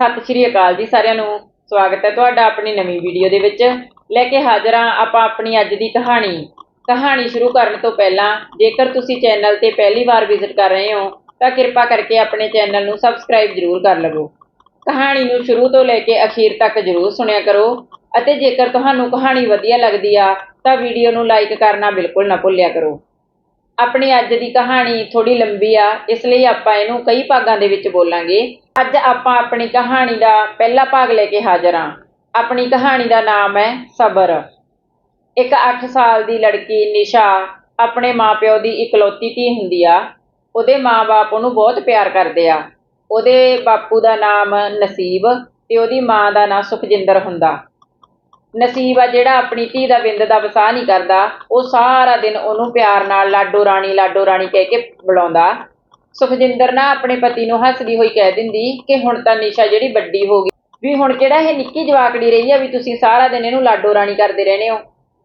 ਸਤਿ ਸ਼੍ਰੀ ਅਕਾਲ ਜੀ ਸਾਰਿਆਂ ਨੂੰ। ਸਵਾਗਤ ਹੈ ਤੁਹਾਡਾ ਆਪਣੀ ਨਵੀਂ ਵੀਡੀਓ ਦੇ ਵਿੱਚ। ਲੈ ਕੇ ਹਾਜ਼ਰ ਹਾਂ ਆਪਾਂ ਆਪਣੀ ਅੱਜ ਦੀ ਕਹਾਣੀ। ਕਹਾਣੀ ਸ਼ੁਰੂ ਕਰਨ ਤੋਂ ਪਹਿਲਾਂ, ਜੇਕਰ ਤੁਸੀਂ ਚੈਨਲ ਤੇ ਪਹਿਲੀ ਵਾਰ ਵਿਜ਼ਿਟ ਕਰ ਰਹੇ ਹੋ, ਤਾਂ ਕਿਰਪਾ ਕਰਕੇ ਆਪਣੇ ਚੈਨਲ ਨੂੰ ਸਬਸਕ੍ਰਾਈਬ ਜ਼ਰੂਰ ਕਰ ਲਵੋ। ਕਹਾਣੀ ਨੂੰ ਸ਼ੁਰੂ ਤੋਂ ਲੈ ਕੇ ਅਖੀਰ ਤੱਕ ਜ਼ਰੂਰ ਸੁਣਿਆ ਕਰੋ ਅਤੇ ਜੇਕਰ ਤੁਹਾਨੂੰ ਕਹਾਣੀ ਵਧੀਆ ਲੱਗਦੀ ਆ, ਤਾਂ ਵੀਡੀਓ ਨੂੰ ਲਾਈਕ ਕਰਨਾ ਬਿਲਕੁਲ ਨਾ ਭੁੱਲਿਆ ਕਰੋ। ਆਪਣੀ ਅੱਜ ਦੀ ਕਹਾਣੀ ਥੋੜੀ ਲੰਬੀ ਆ, ਇਸ ਲਈ ਆਪਾਂ ਇਹਨੂੰ ਕਈ ਭਾਗਾਂ ਦੇ ਵਿੱਚ ਬੋਲਾਂਗੇ। ਅੱਜ ਆਪਾਂ ਆਪਣੀ ਕਹਾਣੀ ਦਾ ਪਹਿਲਾ ਭਾਗ ਲੈ ਕੇ ਹਾਜ਼ਰ ਹਾਂ। ਆਪਣੀ ਕਹਾਣੀ ਦਾ ਨਾਮ ਹੈ ਸਬਰ। ਇੱਕ 8 ਸਾਲ ਦੀ ਲੜਕੀ ਨਿਸ਼ਾ ਆਪਣੇ ਮਾਪਿਓ ਦੀ ਇਕਲੌਤੀ ਧੀ ਹੁੰਦੀ ਆ। ਉਹਦੇ ਮਾਪੇ ਉਹਨੂੰ ਬਹੁਤ ਪਿਆਰ ਕਰਦੇ ਆ। ਉਹਦੇ ਬਾਪੂ ਦਾ ਨਾਮ ਨਸੀਬ ਤੇ ਉਹਦੀ ਮਾਂ ਦਾ ਨਾਮ ਸੁਖਜਿੰਦਰ ਹੁੰਦਾ। ਨਸੀਬ ਆ ਜਿਹੜਾ ਆਪਣੀ ਧੀ ਦਾ ਬਿੰਦ ਦਾ ਵਸਾਹ ਨਹੀਂ ਕਰਦਾ, ਉਹ ਸਾਰਾ ਦਿਨ ਉਹਨੂੰ ਪਿਆਰ ਨਾਲ ਲਾਡੋ ਰਾਣੀ ਲਾਡੋ ਰਾਣੀ ਕਹਿ ਕੇ ਬੁਲਾਉਂਦਾ। ਸੁਖਜਿੰਦਰ ਨਾ ਆਪਣੇ ਪਤੀ ਨੂੰ ਹੱਸਦੀ ਹੋਈ ਕਹਿ ਦਿੰਦੀ ਕਿ ਹੁਣ ਤਾਂ ਨਿਸ਼ਾ ਜਿਹੜੀ ਵੱਡੀ ਹੋ ਗਈ। ਵੀ ਹੁਣ ਕਿਹੜਾ ਇਹ ਨਿੱਕੀ ਜਵਾਕੜੀ ਰਹੀ ਆ ਵੀ ਤੁਸੀਂ ਸਾਰਾ ਦਿਨ ਇਹਨੂੰ ਲਾਡੋ ਰਾਣੀ ਕਰਦੇ ਰਹਿੰਦੇ ਹੋ?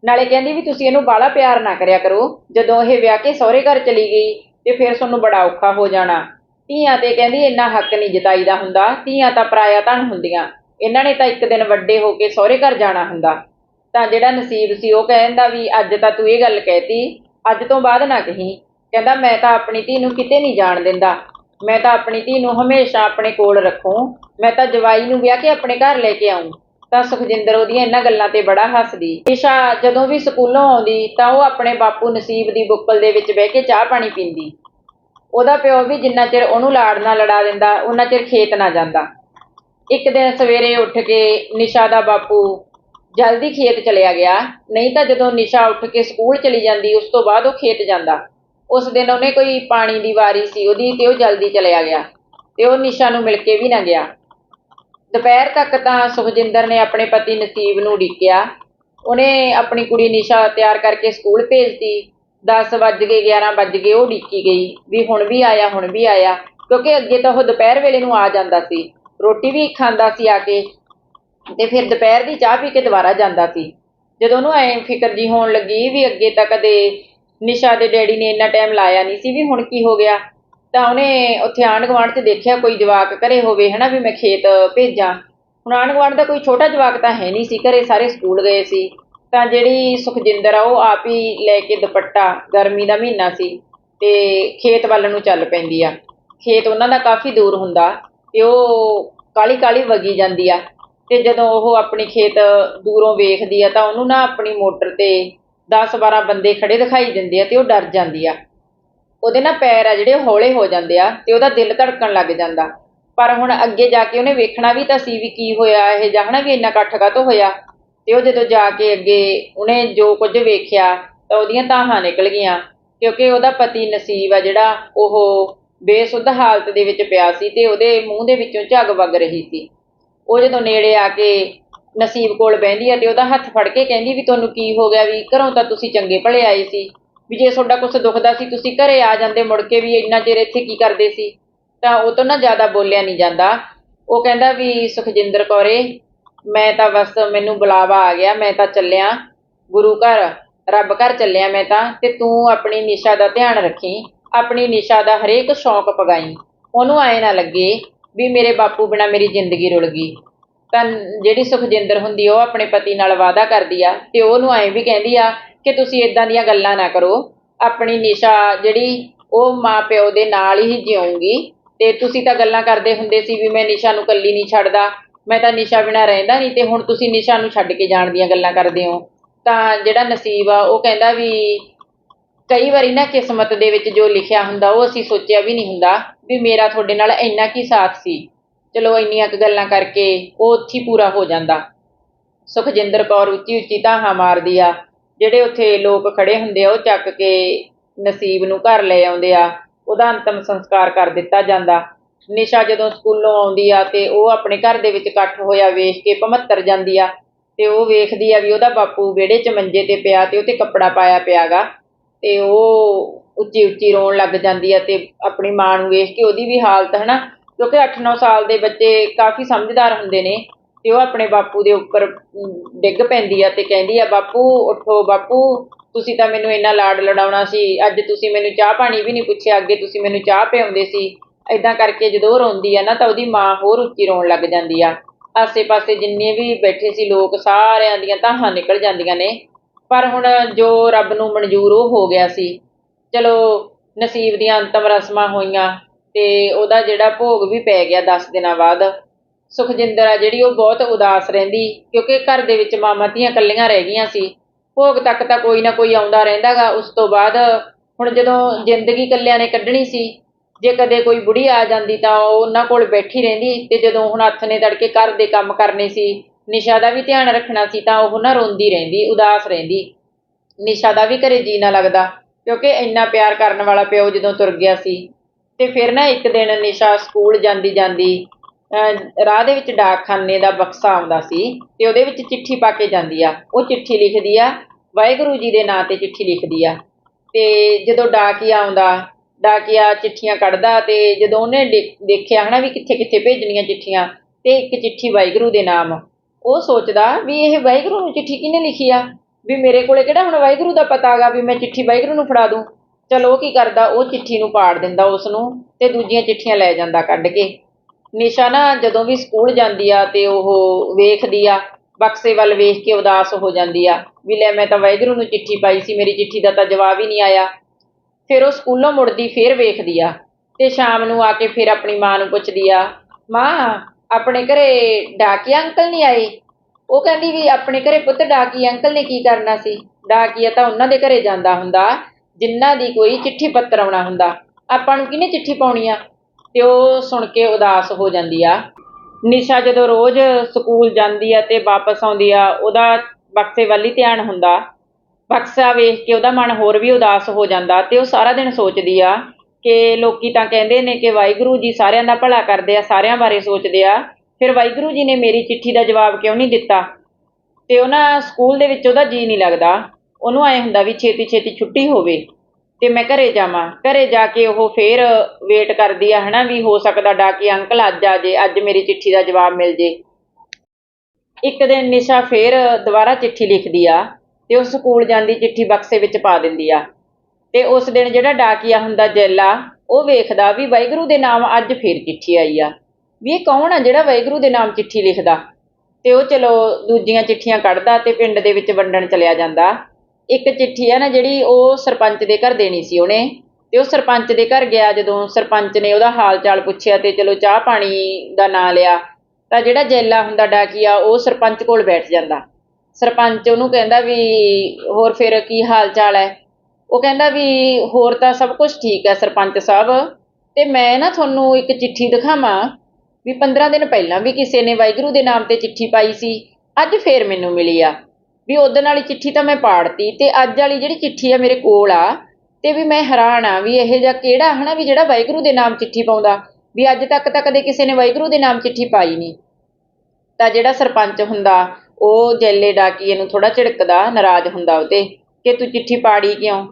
ਨਾਲੇ ਕਹਿੰਦੀ ਵੀ ਤੁਸੀਂ ਇਹਨੂੰ ਬਾਲਾ ਪਿਆਰ ਨਾ ਕਰਿਆ ਕਰੋ। ਜਦੋਂ ਇਹ ਵਿਆਹ ਕੇ ਸਹੁਰੇ ਘਰ ਚਲੀ ਗਈ, ਤੇ ਫਿਰ ਤੁਹਾਨੂੰ ਬੜਾ ਔਖਾ ਹੋ ਜਾਣਾ। ਧੀਆਂ ਤੇ ਕਹਿੰਦੀ ਇੰਨਾ ਹੱਕ ਨਹੀਂ ਜਤਾਈਦਾ ਹੁੰਦਾ। ਧੀਆਂ ਤਾਂ ਪਰਾਇਆ ਧਨ ਹੁੰਦੀਆਂ। ਇਹਨਾਂ ਨੇ ਤਾਂ ਇੱਕ ਦਿਨ ਵੱਡੇ ਹੋ ਕੇ ਸਹੁਰੇ ਘਰ ਜਾਣਾ ਹੁੰਦਾ। ਤਾਂ ਜਿਹੜਾ ਨਸੀਬ ਸੀ ਉਹ ਕਹਿੰਦਾ ਵੀ ਅੱਜ ਤਾਂ ਤੂੰ ਇਹ ਗੱਲ ਕਹਿਤੀ, ਅੱਜ ਤੋਂ ਬਾਅਦ ਨਾ ਕਹੀਂ। ਕਹਿੰਦਾ, ਮੈਂ ਤਾਂ ਆਪਣੀ ਧੀ ਨੂੰ ਕਿਤੇ ਨਹੀਂ ਜਾਣ ਦਿੰਦਾ। ਮੈਂ ਤਾਂ ਆਪਣੀ ਧੀ ਨੂੰ ਹਮੇਸ਼ਾ ਆਪਣੇ ਕੋਲ ਰੱਖੂੰ। ਮੈਂ ਤਾਂ ਜਵਾਈ ਨੂੰ ਵਿਆਹ ਕੇ ਆਪਣੇ ਘਰ ਲੈ ਕੇ ਆਉਂ ਤਾਂ ਸੁਖਜਿੰਦਰ ਉਹਦੀਆਂ ਇਹਨਾਂ ਗੱਲਾਂ ਤੇ ਬੜਾ ਹੱਸਦੀ। ਈਸ਼ਾ ਜਦੋਂ ਵੀ ਸਕੂਲੋਂ ਆਉਂਦੀ, ਤਾਂ ਉਹ ਆਪਣੇ ਬਾਪੂ ਨਸੀਬ ਦੀ ਬੁੱਕਲ ਦੇ ਵਿੱਚ ਬਹਿ ਕੇ ਚਾਹ ਪਾਣੀ ਪੀਂਦੀ। ਉਹਦਾ ਪਿਓ ਵੀ ਜਿੰਨਾ ਚਿਰ ਉਹਨੂੰ ਲਾੜ ਨਾਲ ਲੜਾ ਦਿੰਦਾ ਉਹਨਾਂ ਚਿਰ ਖੇਤ ਨਾ ਜਾਂਦਾ। ਇੱਕ ਦਿਨ ਸਵੇਰੇ ਉੱਠ ਕੇ ਨਿਸ਼ਾ ਦਾ ਬਾਪੂ ਜਲਦੀ ਖੇਤ ਚਲਿਆ ਗਿਆ। ਨਹੀਂ ਤਾਂ ਜਦੋਂ ਨਿਸ਼ਾ ਉੱਠ ਕੇ ਸਕੂਲ ਚਲੀ ਜਾਂਦੀ, ਉਸ ਤੋਂ ਬਾਅਦ ਉਹ ਖੇਤ ਜਾਂਦਾ। ਉਸ ਦਿਨ ਉਹਨੇ ਕੋਈ ਪਾਣੀ ਦੀ ਵਾਰੀ ਸੀ ਉਹਦੀ ਤੇ ਉਹ ਜਲਦੀ ਚਲਿਆ ਗਿਆ ਤੇ ਉਹ ਨਿਸ਼ਾ ਨੂੰ ਮਿਲ ਕੇ ਵੀ ਨਾ ਗਿਆ। ਦੁਪਹਿਰ ਤੱਕ ਤਾਂ ਸੁਖਜਿੰਦਰ ਨੇ ਆਪਣੇ ਪਤੀ ਨਸੀਬ ਨੂੰ ਉਡੀਕਿਆ। ਉਹਨੇ ਆਪਣੀ ਕੁੜੀ ਨਿਸ਼ਾ ਤਿਆਰ ਕਰਕੇ ਸਕੂਲ ਭੇਜਤੀ। 10 ਵੱਜ ਗਏ 11 ਵੱਜ ਗਏ, ਉਹ ਉਡੀਕੀ ਗਈ ਵੀ ਹੁਣ ਵੀ ਆਇਆ, ਹੁਣ ਵੀ ਆਇਆ। ਕਿਉਂਕਿ ਅੱਗੇ ਤਾਂ ਉਹ ਦੁਪਹਿਰ ਵੇਲੇ ਨੂੰ ਆ ਜਾਂਦਾ ਸੀ। ਰੋਟੀ ਵੀ ਖਾਂਦਾ ਸੀ ਆ ਕੇ ਤੇ ਫਿਰ ਦੁਪਹਿਰ ਦੀ ਚਾਹ ਪੀ ਕੇ ਦੁਬਾਰਾ ਜਾਂਦਾ ਸੀ। ਜਦੋਂ ਉਹਨੂੰ ਐ ਫਿਕਰ ਜੀ ਹੋਣ ਲੱਗੀ ਵੀ ਅੱਗੇ ਤਾਂ ਕਦੇ ਨਿਸ਼ਾ ਦੇ ਡੈਡੀ ਨੇ ਇੰਨਾ ਟਾਈਮ ਲਾਇਆ ਨਹੀਂ ਸੀ ਵੀ ਹੁਣ ਕੀ ਹੋ ਗਿਆ, ਤਾਂ ਉਹਨੇ ਉੱਥੇ ਆਂਢ ਗੁਆਂਢ 'ਚ ਦੇਖਿਆ ਕੋਈ ਜਵਾਕ ਘਰੇ ਹੋਵੇ ਹਨਾ ਵੀ ਮੈਂ ਖੇਤ ਭੇਜਾਂ। ਹੁਣ ਆਂਢ ਗੁਆਂਢ ਦਾ ਕੋਈ ਛੋਟਾ ਜਵਾਕ ਤਾਂ ਹੈ ਨਹੀਂ ਸੀ, ਘਰੇ ਸਾਰੇ ਸਕੂਲ ਗਏ ਸੀ। ਤਾਂ ਜਿਹੜੀ ਸੁਖਜਿੰਦਰ ਆ ਉਹ ਆਪ ਹੀ ਲੈ ਕੇ ਦੁਪੱਟਾ ਗਰਮੀ ਦਾ ਮਹੀਨਾ ਸੀ ਤੇ ਖੇਤ ਵੱਲ ਨੂੰ ਚੱਲ ਪੈਂਦੀ ਆ। ਖੇਤ ਉਹਨਾਂ ਦਾ ਕਾਫੀ ਦੂਰ ਹੁੰਦਾ। ਤੇ ਉਹ ਕਾਲੀ ਕਾਲੀ ਵਗੀ ਜਾਂਦੀ ਆ। ਤੇ ਜਦੋਂ ਉਹ ਆਪਣੀ ਖੇਤ ਦੂਰੋਂ ਵੇਖਦੀ ਆ ਤਾਂ ਉਹਨੂੰ ਨਾ ਆਪਣੀ ਮੋਟਰ ਤੇ 10-12 ਬੰਦੇ ਖੜੇ ਦਿਖਾਈ ਦਿੰਦੇ ਆ ਤੇ ਉਹ ਡਰ ਜਾਂਦੀ ਆ। ਉਹਦੇ ਨਾ ਪੈਰ ਆ ਜਿਹੜੇ ਹੌਲੇ ਹੋ ਜਾਂਦੇ ਆ ਤੇ ਉਹਦਾ ਦਿਲ ਧੜਕਣ ਲੱਗ ਜਾਂਦਾ। ਪਰ ਹੁਣ ਅੱਗੇ ਜਾ ਕੇ ਉਹਨੇ ਵੇਖਣਾ ਵੀ ਤਾਂ ਸੀ ਵੀ ਕੀ ਹੋਇਆ ਇਹ ਜਾਹਣਾ ਵੀ ਇੰਨਾ ਇਕੱਠ ਕਾਹਤੋਂ ਹੋਇਆ। ਤੇ ਉਹ ਜਦੋਂ ਜਾ ਕੇ ਅੱਗੇ ਉਹਨੇ ਜੋ ਕੁਝ ਵੇਖਿਆ ਤਾਂ ਉਹਦੀਆਂ ਤਾਹਾਂ ਨਿਕਲ ਗਈਆਂ। ਕਿਉਂਕਿ ਉਹਦਾ ਪਤੀ ਨਸੀਬ ਆ ਜਿਹੜਾ ਉਹ ਬੇਸੁੱਧ ਹਾਲਤ ਦੇ ਵਿੱਚ ਪਿਆ ਸੀ ਤੇ ਉਹਦੇ ਮੂੰਹ ਦੇ ਵਿੱਚੋਂ ਝੱਗ ਵਗ ਰਹੀ ਸੀ। ਉਹ ਜਦੋਂ ਨੇੜੇ ਆ ਕੇ ਨਸੀਬ ਕੋਲ ਬਹਿੰਦੀ ਆ ਤੇ ਉਹਦਾ ਹੱਥ ਫੜ ਕੇ ਕਹਿੰਦੀ ਵੀ ਤੁਹਾਨੂੰ ਕੀ ਹੋ ਗਿਆ ਵੀ ਘਰੋਂ ਤਾਂ ਤੁਸੀਂ ਚੰਗੇ ਭਲੇ ਆਏ ਸੀ, ਵੀ ਜੇ ਤੁਹਾਡਾ ਕੁਝ ਦੁਖਦਾ ਸੀ ਤੁਸੀਂ ਘਰੇ ਆ ਜਾਂਦੇ ਮੁੜ ਕੇ ਵੀ ਇੰਨਾ ਚਿਰ ਇੱਥੇ ਕੀ ਕਰਦੇ ਸੀ? ਤਾਂ ਉਹ ਤੋਂ ਨਾ ਜ਼ਿਆਦਾ ਬੋਲਿਆ ਨਹੀਂ ਜਾਂਦਾ। ਉਹ ਕਹਿੰਦਾ ਵੀ ਸੁਖਜਿੰਦਰ ਕੌਰੇ, ਮੈਂ ਤਾਂ ਬਸ ਮੈਨੂੰ ਬੁਲਾਵਾ ਆ ਗਿਆ, ਮੈਂ ਤਾਂ ਚੱਲਿਆ। ਗੁਰੂ ਘਰ, ਰੱਬ ਘਰ ਚੱਲਿਆ ਮੈਂ ਤਾਂ ਤੇ ਤੂੰ ਆਪਣੀ ਨਿਸ਼ਾ ਦਾ ਧਿਆਨ ਰੱਖੀ। ਆਪਣੀ ਨਿਸ਼ਾ ਦਾ ਹਰੇਕ ਸ਼ੌਂਕ ਪਗਾਈ। ਉਹਨੂੰ ਆਏ ਨਾ ਲੱਗੇ ਵੀ ਮੇਰੇ ਬਾਪੂ ਬਿਨਾ ਮੇਰੀ ਜ਼ਿੰਦਗੀ ਰੁਲ ਗਈ। ਤਾਂ ਜਿਹੜੀ ਸੁਖਜਿੰਦਰ ਹੁੰਦੀ ਉਹ ਆਪਣੇ ਪਤੀ ਨਾਲ ਵਾਅਦਾ ਕਰਦੀ ਆ ਤੇ ਉਹਨੂੰ ਐਂ ਵੀ ਕਹਿੰਦੀ ਆ ਕਿ ਤੁਸੀਂ ਇਦਾਂ ਦੀਆਂ ਗੱਲਾਂ ਨਾ ਕਰੋ। ਆਪਣੀ ਨਿਸ਼ਾ ਜਿਹੜੀ ਉਹ ਮਾਂ ਪਿਓ ਦੇ ਨਾਲ ਹੀ ਜਿਉਂਗੀ ਤੇ ਤੁਸੀਂ ਤਾਂ ਗੱਲਾਂ ਕਰਦੇ ਹੁੰਦੇ ਸੀ ਵੀ ਮੈਂ ਨਿਸ਼ਾ ਨੂੰ ਕੱਲੀ ਨਹੀਂ ਛੱਡਦਾ, ਮੈਂ ਤਾਂ ਨਿਸ਼ਾ ਬਿਨਾ ਰਹਿੰਦਾ ਨਹੀਂ ਤੇ ਹੁਣ ਤੁਸੀਂ ਨਿਸ਼ਾ ਨੂੰ ਛੱਡ ਕੇ ਜਾਣ ਦੀਆਂ ਗੱਲਾਂ ਕਰਦੇ ਹੋ। ਤਾਂ ਜਿਹੜਾ ਨਸੀਬ ਆ, ਉਹ ਕਹਿੰਦਾ ਵੀ ਕਈ ਵਾਰੀ ਨਾ ਕਿਸਮਤ ਦੇ ਵਿੱਚ ਜੋ ਲਿਖਿਆ ਹੁੰਦਾ, ਉਹ ਅਸੀਂ ਸੋਚਿਆ ਵੀ ਨਹੀਂ ਹੁੰਦਾ ਵੀ ਮੇਰਾ ਤੁਹਾਡੇ ਨਾਲ ਇੰਨਾ ਕੀ ਸਾਥ ਸੀ। ਚਲੋ ਇੰਨੀਆਂ ਕੁ ਗੱਲਾਂ ਕਰਕੇ ਉਹ ਉੱਥੇ ਪੂਰਾ ਹੋ ਜਾਂਦਾ। ਸੁਖਜਿੰਦਰ ਕੌਰ ਉੱਚੀ ਉੱਚੀ ਧਾਹਾਂ ਮਾਰਦੀ ਆ, ਜਿਹੜੇ ਉੱਥੇ ਲੋਕ ਖੜੇ ਹੁੰਦੇ ਆ, ਉਹ ਚੱਕ ਕੇ ਨਸੀਬ ਨੂੰ ਘਰ ਲੈ ਆਉਂਦੇ ਆ, ਉਹਦਾ ਅੰਤਮ ਸੰਸਕਾਰ ਕਰ ਦਿੱਤਾ ਜਾਂਦਾ। ਨਿਸ਼ਾ ਜਦੋਂ ਸਕੂਲੋਂ ਆਉਂਦੀ ਆ ਤੇ ਉਹ ਆਪਣੇ ਘਰ ਦੇ ਵਿੱਚ ਇਕੱਠ ਹੋਇਆ ਵੇਖ ਕੇ ਭਮੱਤਰ ਜਾਂਦੀ ਆ ਤੇ ਉਹ ਵੇਖਦੀ ਆ ਵੀ ਉਹਦਾ ਬਾਪੂ ਵਿਹੜੇ 'ਚ ਮੰਜੇ ਤੇ ਪਿਆ ਤੇ ਉਹ ਤੇ ਕੱਪੜਾ ਪਾਇਆ ਪਿਆਗਾ। ਤੇ ਉਹ ਉੱਚੀ ਉੱਚੀ ਰੋਣ ਲੱਗ ਜਾਂਦੀ ਆ ਤੇ ਆਪਣੀ ਮਾਂ ਨੂੰ ਵੇਖ ਕੇ ਉਹਦੀ ਵੀ ਹਾਲਤ ਹਨਾ, ਕਿਉਂਕਿ 8-9 ਸਾਲ ਦੇ ਬੱਚੇ ਕਾਫੀ ਸਮਝਦਾਰ ਹੁੰਦੇ ਨੇ ਤੇ ਉਹ ਆਪਣੇ ਬਾਪੂ ਦੇ ਉੱਪਰ ਡਿੱਗ ਪੈਂਦੀ ਆ ਤੇ ਕਹਿੰਦੀ ਆ, ਬਾਪੂ, ਉੱਠੋ, ਬਾਪੂ, ਤੁਸੀਂ ਤਾਂ ਮੈਨੂੰ ਇੰਨਾ ਲਾਡ ਲੜਾਉਣਾ ਸੀ, ਅੱਜ ਤੁਸੀਂ ਮੈਨੂੰ ਚਾਹ ਪਾਣੀ ਵੀ ਨਹੀਂ ਪੁੱਛਿਆ, ਅੱਗੇ ਤੁਸੀਂ ਮੈਨੂੰ ਚਾਹ ਪਿਆਉਂਦੇ ਸੀ। ਏਦਾਂ ਕਰਕੇ ਜਦੋਂ ਰੋਂਦੀ ਆ ਨਾ ਤਾਂ ਉਹਦੀ ਮਾਂ ਹੋਰ ਉੱਚੀ ਰੋਣ ਲੱਗ ਜਾਂਦੀ ਆ। ਆਸੇ-ਪਾਸੇ ਜਿੰਨੇ ਵੀ ਬੈਠੇ ਸੀ ਲੋਕ, ਸਾਰਿਆਂ ਦੀਆਂ ਤਾਹਾਂ ਨਿਕਲ ਜਾਂਦੀਆਂ ਨੇ। ਪਰ ਹੁਣ ਜੋ ਰੱਬ ਨੂੰ ਮਨਜ਼ੂਰ ਉਹ ਹੋ ਗਿਆ ਸੀ। ਚਲੋ, ਨਸੀਬ ਦੀਆਂ ਅੰਤਮ ਰਸਮਾਂ ਹੋਈਆਂ ਤੇ ਉਹਦਾ ਜਿਹੜਾ ਭੋਗ ਵੀ ਪੈ ਗਿਆ 10 ਦਿਨਾਂ ਬਾਅਦ। ਸੁਖਜਿੰਦਰ ਆ ਜਿਹੜੀ ਉਹ ਬਹੁਤ ਉਦਾਸ ਰਹਿੰਦੀ, ਕਿਉਂਕਿ ਘਰ ਦੇ ਵਿੱਚ ਮਾਮਾ ਧੀਆਂ ਇਕੱਲੀਆਂ ਰਹਿ ਗਈਆਂ ਸੀ। ਭੋਗ ਤੱਕ ਤਾਂ ਕੋਈ ਨਾ ਕੋਈ ਆਉਂਦਾ ਰਹਿੰਦਾਗਾ, ਉਸ ਤੋਂ ਬਾਅਦ ਹੁਣ ਜਦੋਂ ਜ਼ਿੰਦਗੀ ਇਕੱਲਿਆਂ ਨੇ ਕੱਢਣੀ ਸੀ, ਜੇ ਕਦੇ ਕੋਈ ਬੁੜੀ ਆ ਜਾਂਦੀ ਤਾਂ ਉਹ ਉਹਨਾਂ ਕੋਲ ਬੈਠੀ ਰਹਿੰਦੀ ਤੇ ਜਦੋਂ ਹੁਣ ਹੱਥ ਨੇ ਤੜਕੇ ਘਰ ਦੇ ਕੰਮ ਕਰਨੇ ਸੀ ਨਿਸ਼ਾ ਦਾ ਵੀ ਧਿਆਨ ਰੱਖਣਾ ਸੀ ਤਾਂ ਉਹ ਨਾ ਰੋਂਦੀ ਰਹਿੰਦੀ, ਉਦਾਸ ਰਹਿੰਦੀ। ਨਿਸ਼ਾ ਦਾ ਵੀ ਘਰੇ ਜੀ ਨਾ ਲੱਗਦਾ, ਕਿਉਂਕਿ ਇੰਨਾ ਪਿਆਰ ਕਰਨ ਵਾਲਾ ਪਿਓ ਜਦੋਂ ਤੁਰ ਗਿਆ ਸੀ। ਤੇ ਫਿਰ ਨਾ ਇੱਕ ਦਿਨ ਨਿਸ਼ਾ ਸਕੂਲ ਜਾਂਦੀ ਜਾਂਦੀ, ਅਹ ਰਾਹ ਦੇ ਵਿੱਚ ਡਾਕਖਾਨੇ ਦਾ ਬਕਸਾ ਆਉਂਦਾ ਸੀ ਤੇ ਉਹਦੇ ਵਿੱਚ ਚਿੱਠੀ ਪਾ ਕੇ ਜਾਂਦੀ ਆ। ਉਹ ਚਿੱਠੀ ਲਿਖਦੀ ਆ, ਵਾਹਿਗੁਰੂ ਜੀ ਦੇ ਨਾਂ ਤੇ ਚਿੱਠੀ ਲਿਖਦੀ ਆ। ਤੇ ਜਦੋਂ ਡਾਕੀਆ ਆਉਂਦਾ, ਡਾਕੀਆ ਚਿੱਠੀਆਂ ਕੱਢਦਾ ਤੇ ਜਦੋਂ ਉਹਨੇ ਦੇ- ਦੇਖਿਆ ਹਨਾ ਵੀ ਕਿੱਥੇ ਕਿੱਥੇ ਭੇਜਣੀਆਂ ਚਿੱਠੀਆਂ, ਤੇ ਇੱਕ ਚਿੱਠੀ ਵਾਹਿਗੁਰੂ ਦੇ ਨਾਮ ਉਹ ਸੋਚਦਾ ਵੀ ਇਹ ਵਾਹਿਗੁਰੂ ਨੂੰ ਚਿੱਠੀ ਕਿਹਨੇ ਲਿਖੀ ਆ? ਵੀ ਮੇਰੇ ਕੋਲੇ ਕਿਹੜਾ ਹੁਣ ਵਾਹਿਗੁਰੂ ਦਾ ਪਤਾ ਹੈਗਾ ਵੀ ਮੈਂ ਚਿੱਠੀ ਵਾਹਿਗੁਰੂ ਨੂੰ ਫੜਾ ਦੂੰ? ਚਲੋ ਉਹ ਕੀ ਕਰਦਾ? ਉਹ ਚਿੱਠੀ ਨੂੰ ਪਾੜ ਦਿੰਦਾ ਉਸ ਨੂੰ ਤੇ ਦੂਜੀਆਂ ਚਿੱਠੀਆਂ ਲੈ ਜਾਂਦਾ ਕੱਢ ਕੇ। ਨਿਸ਼ਾ ਨਾ ਜਦੋਂ ਵੀ ਸਕੂਲ ਜਾਂਦੀ ਆ ਤੇ ਉਹ ਵੇਖਦੀ ਆ, ਬਕਸੇ ਵੱਲ ਵੇਖ ਕੇ ਉਦਾਸ ਹੋ ਜਾਂਦੀ ਆ, ਵੀ ਲੈ ਮੈਂ ਤਾਂ ਵਾਹਿਗੁਰੂ ਨੂੰ ਚਿੱਠੀ ਪਾਈ ਸੀ, ਮੇਰੀ ਚਿੱਠੀ ਦਾ ਤਾਂ ਜਵਾਬ ਹੀ ਨਹੀਂ ਆਇਆ। ਫਿਰ ਉਹ ਸਕੂਲੋਂ ਮੁੜਦੀ, ਫੇਰ ਵੇਖਦੀ ਆ ਤੇ ਸ਼ਾਮ ਨੂੰ ਆ ਕੇ ਫਿਰ ਆਪਣੀ ਮਾਂ ਨੂੰ ਪੁੱਛਦੀ ਆ, ਮਾਂ ਆਪਣੇ ਘਰੇ ਡਾਕੀਆ ਅੰਕਲ ਨਹੀਂ ਆਏ। ਉਹ ਕਹਿੰਦੀ ਵੀ ਆਪਣੇ ਘਰੇ ਪੁੱਤ ਡਾਕੀਆ ਅੰਕਲ ਨੇ ਕੀ ਕਰਨਾ ਸੀ? ਡਾਕੀਆ ਤਾਂ ਉਹਨਾਂ ਦੇ ਘਰੇ ਜਾਂਦਾ ਹੁੰਦਾ, ਜਿਨ੍ਹਾਂ ਦੀ ਕੋਈ ਚਿੱਠੀ ਪੱਤਰ ਆਉਣਾ ਹੁੰਦਾ। ਆਪਾਂ ਨੂੰ ਕਿਹਨੇ ਚਿੱਠੀ ਪਾਉਣੀ ਆ? ਤੇ ਉਹ ਸੁਣ ਕੇ ਉਦਾਸ ਹੋ ਜਾਂਦੀ ਆ। ਨਿਸ਼ਾ ਜਦੋਂ ਰੋਜ਼ ਸਕੂਲ ਜਾਂਦੀ ਆ ਤੇ ਵਾਪਸ ਆਉਂਦੀ ਆ, ਉਹਦਾ ਬਕਸੇ ਵੱਲ ਹੀ ਧਿਆਨ ਹੁੰਦਾ। ਬਕਸਾ ਵੇਖ ਕੇ ਉਹਦਾ ਮਨ ਹੋਰ ਵੀ ਉਦਾਸ ਹੋ ਜਾਂਦਾ ਤੇ ਉਹ ਸਾਰਾ ਦਿਨ ਸੋਚਦੀ ਆ ਕਿ ਲੋਕੀ ਤਾਂ ਕਹਿੰਦੇ ਨੇ ਕਿ ਵਾਹਿਗੁਰੂ ਜੀ ਸਾਰਿਆਂ ਦਾ ਭਲਾ ਕਰਦੇ ਆ, ਸਾਰਿਆਂ ਬਾਰੇ ਸੋਚਦੇ ਆ। ਫਿਰ ਵਾਹਿਗੁਰੂ ਜੀ ਨੇ ਮੇਰੀ ਚਿੱਠੀ ਦਾ ਜਵਾਬ ਕਿਉਂ ਨਹੀਂ ਦਿੱਤਾ? ਤੇ ਉਹਨਾਂ ਸਕੂਲ ਦੇ ਵਿੱਚ ਉਹਦਾ ਜੀ ਨਹੀਂ ਲੱਗਦਾ। ਉਹਨੂੰ ਐ ਹੁੰਦਾ ਵੀ ਛੇਤੀ ਛੇਤੀ ਛੁੱਟੀ ਹੋਵੇ ਤੇ ਮੈਂ ਘਰੇ ਜਾਵਾਂ। ਘਰੇ ਜਾ ਕੇ ਉਹ ਫੇਰ ਵੇਟ ਕਰਦੀ ਆ, ਹਨਾ ਵੀ ਹੋ ਸਕਦਾ ਡਾਕੀ ਅੰਕਲ ਅੱਜ ਆ ਜੇ, ਅੱਜ ਮੇਰੀ ਚਿੱਠੀ ਦਾ ਜਵਾਬ ਮਿਲ ਜੇ। ਇੱਕ ਦਿਨ ਨਿਸ਼ਾ ਫੇਰ ਦੁਬਾਰਾ ਚਿੱਠੀ ਲਿਖਦੀ ਆ ਤੇ ਉਹ ਸਕੂਲ ਜਾਂਦੀ ਚਿੱਠੀ ਬਕਸੇ ਵਿੱਚ ਪਾ ਦਿੰਦੀ ਆ। ਤੇ ਉਸ ਦਿਨ ਜਿਹੜਾ ਡਾਕੀਆ ਹੁੰਦਾ ਜੈਲਾ, ਉਹ ਵੇਖਦਾ ਵੀ ਵਾਹਿਗੁਰੂ ਦੇ ਨਾਮ ਅੱਜ ਫੇਰ ਚਿੱਠੀ ਆਈ ਆ। ਵੀ ਇਹ ਕੌਣ ਆ ਜਿਹੜਾ ਵਾਹਿਗੁਰੂ ਦੇ ਨਾਮ ਚਿੱਠੀ ਲਿਖਦਾ? ਤੇ ਉਹ ਚਲੋ ਦੂਜੀਆਂ ਚਿੱਠੀਆਂ ਕੱਢਦਾ ਤੇ ਪਿੰਡ ਦੇ ਵਿੱਚ ਵੰਡਣ ਚਲਿਆ ਜਾਂਦਾ। ਇੱਕ ਚਿੱਠੀ ਆ ਨਾ ਜਿਹੜੀ ਉਹ ਸਰਪੰਚ ਦੇ ਘਰ ਦੇਣੀ ਸੀ ਉਹਨੇ, ਤੇ ਉਹ ਸਰਪੰਚ ਦੇ ਘਰ ਗਿਆ ਜਦੋਂ ਸਰਪੰਚ ਨੇ ਉਹਦਾ ਹਾਲ ਚਾਲ ਪੁੱਛਿਆ ਤੇ ਚਲੋ ਚਾਹ ਪਾਣੀ ਦਾ ਨਾਂ ਲਿਆ, ਤਾਂ ਜਿਹੜਾ ਜੈਲਾ ਹੁੰਦਾ ਡਾਕੀਆ, ਉਹ ਸਰਪੰਚ ਕੋਲ ਬੈਠ ਜਾਂਦਾ। ਸਰਪੰਚ ਉਹਨੂੰ ਕਹਿੰਦਾ ਵੀ ਹੋਰ ਫਿਰ ਕੀ ਹਾਲ ਚਾਲ ਹੈ? ਉਹ ਕਹਿੰਦਾ ਵੀ ਹੋਰ ਤਾਂ ਸਭ ਕੁਝ ਠੀਕ ਹੈ ਸਰਪੰਚ ਸਾਹਿਬ, ਤੇ ਮੈਂ ਨਾ ਤੁਹਾਨੂੰ ਇੱਕ ਚਿੱਠੀ ਦਿਖਾਵਾਂ ਵੀ 15 ਦਿਨ ਪਹਿਲਾਂ ਵੀ ਕਿਸੇ ਨੇ ਵਾਹਿਗੁਰੂ ਦੇ ਨਾਮ ਤੇ ਚਿੱਠੀ ਪਾਈ ਸੀ, ਅੱਜ ਫੇਰ ਮੈਨੂੰ ਮਿਲੀ ਆ। ਵੀ ਉਦੋਂ ਵਾਲੀ ਚਿੱਠੀ ਤਾਂ ਮੈਂ ਪਾੜਤੀ ਤੇ ਅੱਜ ਵਾਲੀ ਜਿਹੜੀ ਚਿੱਠੀ ਆ ਮੇਰੇ ਕੋਲ ਆ ਤੇ ਵੀ ਮੈਂ ਹੈਰਾਨ ਆ ਵੀ ਇਹ ਜਿਹਾ ਕਿਹੜਾ ਹਨਾ ਵੀ ਜਿਹੜਾ ਵਾਹਿਗੁਰੂ ਦੇ ਨਾਮ ਚਿੱਠੀ ਪਾਉਂਦਾ, ਵੀ ਅੱਜ ਤੱਕ ਤਾਂ ਕਦੇ ਕਿਸੇ ਨੇ ਵਾਹਿਗੁਰੂ ਦੇ ਨਾਮ ਚਿੱਠੀ ਪਾਈ ਨਹੀਂ। ਤਾਂ ਜਿਹੜਾ ਸਰਪੰਚ ਹੁੰਦਾ, ਉਹ ਜੈਲੇ ਡਾਕੀਏ ਨੂੰ ਥੋੜਾ ਝਿੜਕਦਾ, ਨਾਰਾਜ਼ ਹੁੰਦਾ ਉਹਤੇ। ਕਿ ਤੂੰ ਚਿੱਠੀ ਪਾੜੀ ਕਿਉਂ?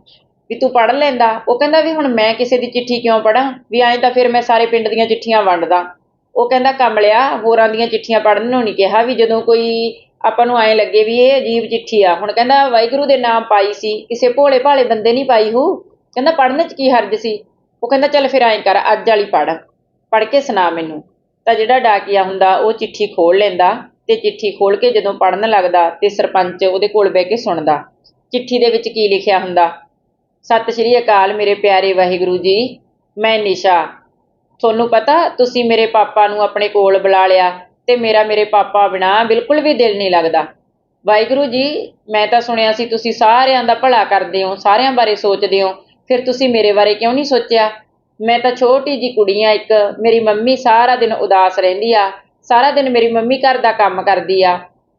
ਵੀ ਤੂੰ ਪੜ੍ਹ ਲੈਂਦਾ। ਉਹ ਕਹਿੰਦਾ ਵੀ ਹੁਣ ਮੈਂ ਕਿਸੇ ਦੀ ਚਿੱਠੀ ਕਿਉਂ ਪੜਾਂ ਵੀ ਐਂ ਤਾਂ ਫਿਰ ਮੈਂ ਸਾਰੇ ਪਿੰਡ ਦੀਆਂ ਚਿੱਠੀਆਂ ਵੰਡਦਾ। ਉਹ ਕਹਿੰਦਾ ਕਮਲਿਆ ਹੋਰਾਂ ਦੀਆਂ ਚਿੱਠੀਆਂ ਪੜ੍ਹਨ ਨੂੰ ਨਹੀਂ ਕਿਹਾ ਵੀ ਜਦੋਂ ਕੋਈ ਆਪਾਂ ਨੂੰ ਐਂ ਲੱਗੇ ਵੀ ਇਹ ਅਜੀਬ ਚਿੱਠੀ ਆ। ਹੁਣ ਕਹਿੰਦਾ, ਵਾਹਿਗੁਰੂ ਦੇ ਨਾਮ ਪਾਈ ਸੀ, ਕਿਸੇ ਭੋਲੇ ਭਾਲੇ ਬੰਦੇ ਨਹੀਂ ਪਾਈ ਹੂ। ਕਹਿੰਦਾ, ਪੜ੍ਹਨ 'ਚ ਕੀ ਹਰਜ ਸੀ? ਉਹ ਕਹਿੰਦਾ, ਚੱਲ ਫਿਰ ਐਂ ਕਰ, ਅੱਜ ਵਾਲੀ ਪੜ੍ਹ। ਪੜ੍ਹ ਕੇ ਸੁਣਾ ਮੈਨੂੰ। ਤਾਂ ਜਿਹੜਾ ਡਾਕੀਆ ਹੁੰਦਾ, ਉਹ ਚਿੱਠੀ ਖੋਲ ਲੈਂਦਾ ਤੇ ਚਿੱਠੀ ਖੋਲ ਕੇ ਜਦੋਂ ਪੜ੍ਹਨ ਲੱਗਦਾ ਤੇ ਸਰਪੰਚ ਉਹਦੇ ਕੋਲ ਬਹਿ ਕੇ ਸੁਣਦਾ। ਚਿੱਠੀ ਦੇ ਵਿੱਚ ਕੀ ਲਿਖਿਆ ਹੁੰਦਾ? ਸਤਿ ਸ਼੍ਰੀ ਅਕਾਲ ਮੇਰੇ ਪਿਆਰੇ ਵਾਹਿਗੁਰੂ ਜੀ, ਮੈਂ ਨਿਸ਼ਾ। ਤੁਹਾਨੂੰ ਪਤਾ ਤੁਸੀਂ ਮੇਰੇ ਪਾਪਾ ਨੂੰ ਆਪਣੇ ਕੋਲ ਬੁਲਾ ਲਿਆ ਤੇ ਮੇਰਾ ਮੇਰੇ ਪਾਪਾ ਬਿਨਾ ਬਿਲਕੁਲ ਵੀ ਦਿਲ ਨਹੀਂ ਲੱਗਦਾ। ਵਾਹਿਗੁਰੂ ਜੀ, ਮੈਂ ਤਾਂ ਸੁਣਿਆ ਸੀ ਤੁਸੀਂ ਸਾਰਿਆਂ ਦਾ ਭਲਾ ਕਰਦੇ ਹੋ, ਸਾਰਿਆਂ ਬਾਰੇ ਸੋਚਦੇ ਹੋ, ਫਿਰ ਤੁਸੀਂ ਮੇਰੇ ਬਾਰੇ ਕਿਉਂ ਨਹੀਂ ਸੋਚਿਆ? ਮੈਂ ਤਾਂ ਛੋਟੀ ਜੀ ਕੁੜੀ ਆ ਇੱਕ, ਮੇਰੀ ਮੰਮੀ ਸਾਰਾ ਦਿਨ ਉਦਾਸ ਰਹਿੰਦੀ ਆ, ਸਾਰਾ ਦਿਨ ਮੇਰੀ ਮੰਮੀ ਘਰ ਦਾ ਕੰਮ ਕਰਦੀ ਆ।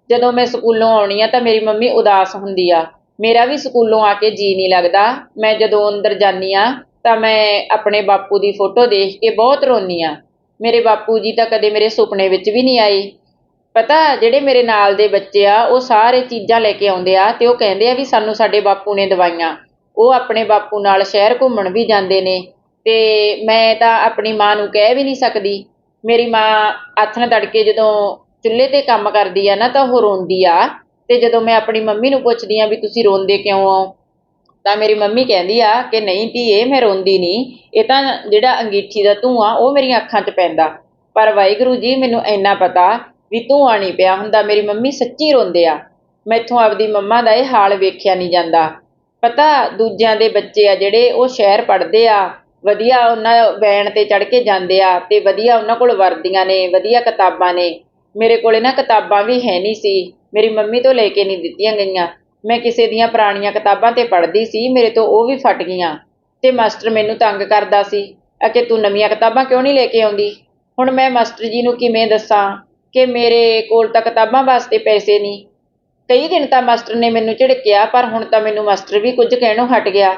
ਜਦੋਂ ਮੈਂ ਸਕੂਲੋਂ ਆਉਣੀ ਆ ਤਾਂ ਮੇਰੀ ਮੰਮੀ ਉਦਾਸ ਹੁੰਦੀ ਆ। ਮੇਰਾ ਵੀ ਸਕੂਲੋਂ ਆ ਕੇ ਜੀ ਨਹੀਂ ਲੱਗਦਾ। ਮੈਂ ਜਦੋਂ ਅੰਦਰ ਜਾਂਦੀ ਆ ਤਾਂ ਮੈਂ ਆਪਣੇ ਬਾਪੂ ਦੀ ਫੋਟੋ ਦੇਖ ਕੇ ਬਹੁਤ ਰੋਨੀ ਆ ਮੇਰੇ ਬਾਪੂ ਜੀ ਤਾਂ ਕਦੇ ਮੇਰੇ ਸੁਪਨੇ ਵਿੱਚ ਵੀ ਨਹੀਂ ਆਏ। ਪਤਾ, ਜਿਹੜੇ ਮੇਰੇ ਨਾਲ ਦੇ ਬੱਚੇ ਆ, ਉਹ ਸਾਰੇ ਚੀਜ਼ਾਂ ਲੈ ਕੇ ਆਉਂਦੇ ਆ ਤੇ ਉਹ ਕਹਿੰਦੇ ਆ ਵੀ ਸਾਨੂੰ ਸਾਡੇ ਬਾਪੂ ਨੇ ਦਵਾਈਆਂ। ਉਹ ਆਪਣੇ ਬਾਪੂ ਨਾਲ ਸ਼ਹਿਰ ਘੁੰਮਣ ਵੀ ਜਾਂਦੇ ਨੇ ਤੇ ਮੈਂ ਤਾਂ ਆਪਣੀ ਮਾਂ ਨੂੰ ਕਹਿ ਵੀ ਨਹੀਂ ਸਕਦੀ। ਮੇਰੀ ਮਾਂ ਆਥਣ ਤੜਕੇ ਜਦੋਂ ਚੁੱਲ੍ਹੇ ਤੇ ਕੰਮ ਕਰਦੀ ਆ ਨਾ, ਤਾਂ ਉਹ ਰੋਂਦੀ ਆ। ਤੇ ਜਦੋਂ ਮੈਂ ਆਪਣੀ ਮੰਮੀ ਨੂੰ ਪੁੱਛਦੀ ਆ ਵੀ ਤੁਸੀਂ ਰੋਂਦੇ ਕਿਉਂ ਹੋ, ਤਾਂ ਮੇਰੀ ਮੰਮੀ ਕਹਿੰਦੀ ਆ ਕਿ ਨਹੀਂ ਧੀਏ, ਮੈਂ ਰੋਂਦੀ ਨਹੀਂ। ਇਹ ਤਾਂ ਜਿਹੜਾ ਅੰਗੀਠੀ ਦਾ ਧੂੰਆਂ, ਉਹ ਮੇਰੀਆਂ ਅੱਖਾਂ 'ਚ ਪੈਂਦਾ। ਪਰ ਵਾਹਿਗੁਰੂ ਜੀ, ਮੈਨੂੰ ਇੰਨਾ ਪਤਾ ਵੀ ਧੂੰਆਂ ਨਹੀਂ ਪਿਆ ਹੁੰਦਾ। ਮੇਰੀ ਮੰਮੀ ਸੱਚੀ ਰੋਂਦੇ ਆ। ਮੈਥੋਂ ਆਪਦੀ ਮੰਮਾ ਦਾ ਇਹ ਹਾਲ ਵੇਖਿਆ ਨਹੀਂ ਜਾਂਦਾ। ਪਤਾ ਦੂਜਿਆਂ ਦੇ ਬੱਚੇ ਆ ਜਿਹੜੇ, ਉਹ ਸ਼ਹਿਰ ਪੜ੍ਹਦੇ ਆ। ਵਧੀਆ ਉਹਨਾਂ ਵੈਣ ਤੇ ਚੜ੍ਹ ਕੇ ਜਾਂਦੇ ਆ ਤੇ ਵਧੀਆ ਉਹਨਾਂ ਕੋਲ ਵਰਦੀਆਂ ਨੇ, ਵਧੀਆ ਕਿਤਾਬਾਂ ਨੇ। ਮੇਰੇ ਕੋਲੇ ਨਾ ਕਿਤਾਬਾਂ ਵੀ ਹੈ ਨਹੀਂ ਸੀ। ਮੇਰੀ ਮੰਮੀ ਤੋਂ ਲੈ ਕੇ ਨਹੀਂ ਦਿੱਤੀਆਂ ਗਈਆਂ। ਮੈਂ ਕਿਸੇ ਦੀਆਂ ਪੁਰਾਣੀਆਂ ਕਿਤਾਬਾਂ ਤੇ ਪੜ੍ਹਦੀ ਸੀ, ਮੇਰੇ ਤੋਂ ਉਹ ਵੀ ਫਟ ਗਈਆਂ। ਤੇ ਮਾਸਟਰ ਮੈਨੂੰ ਤੰਗ ਕਰਦਾ ਸੀ, ਆ ਤੂੰ ਨਵੀਆਂ ਕਿਤਾਬਾਂ ਕਿਉਂ ਨਹੀਂ ਲੈ ਕੇ ਆਉਂਦੀ? ਹੁਣ ਮੈਂ ਮਾਸਟਰ ਜੀ ਨੂੰ ਕਿਵੇਂ ਦੱਸਾਂ ਕਿ ਮੇਰੇ ਕੋਲ ਤਾਂ ਕਿਤਾਬਾਂ ਵਾਸਤੇ ਪੈਸੇ ਨਹੀਂ? ਕਈ ਦਿਨ ਤਾਂ ਮਾਸਟਰ ਨੇ ਮੈਨੂੰ ਝਿੜਕਿਆ, ਪਰ ਹੁਣ ਤਾਂ ਮੈਨੂੰ ਮਾਸਟਰ ਵੀ ਕੁਝ ਕਹਿਣੋਂ ਹਟ ਗਿਆ।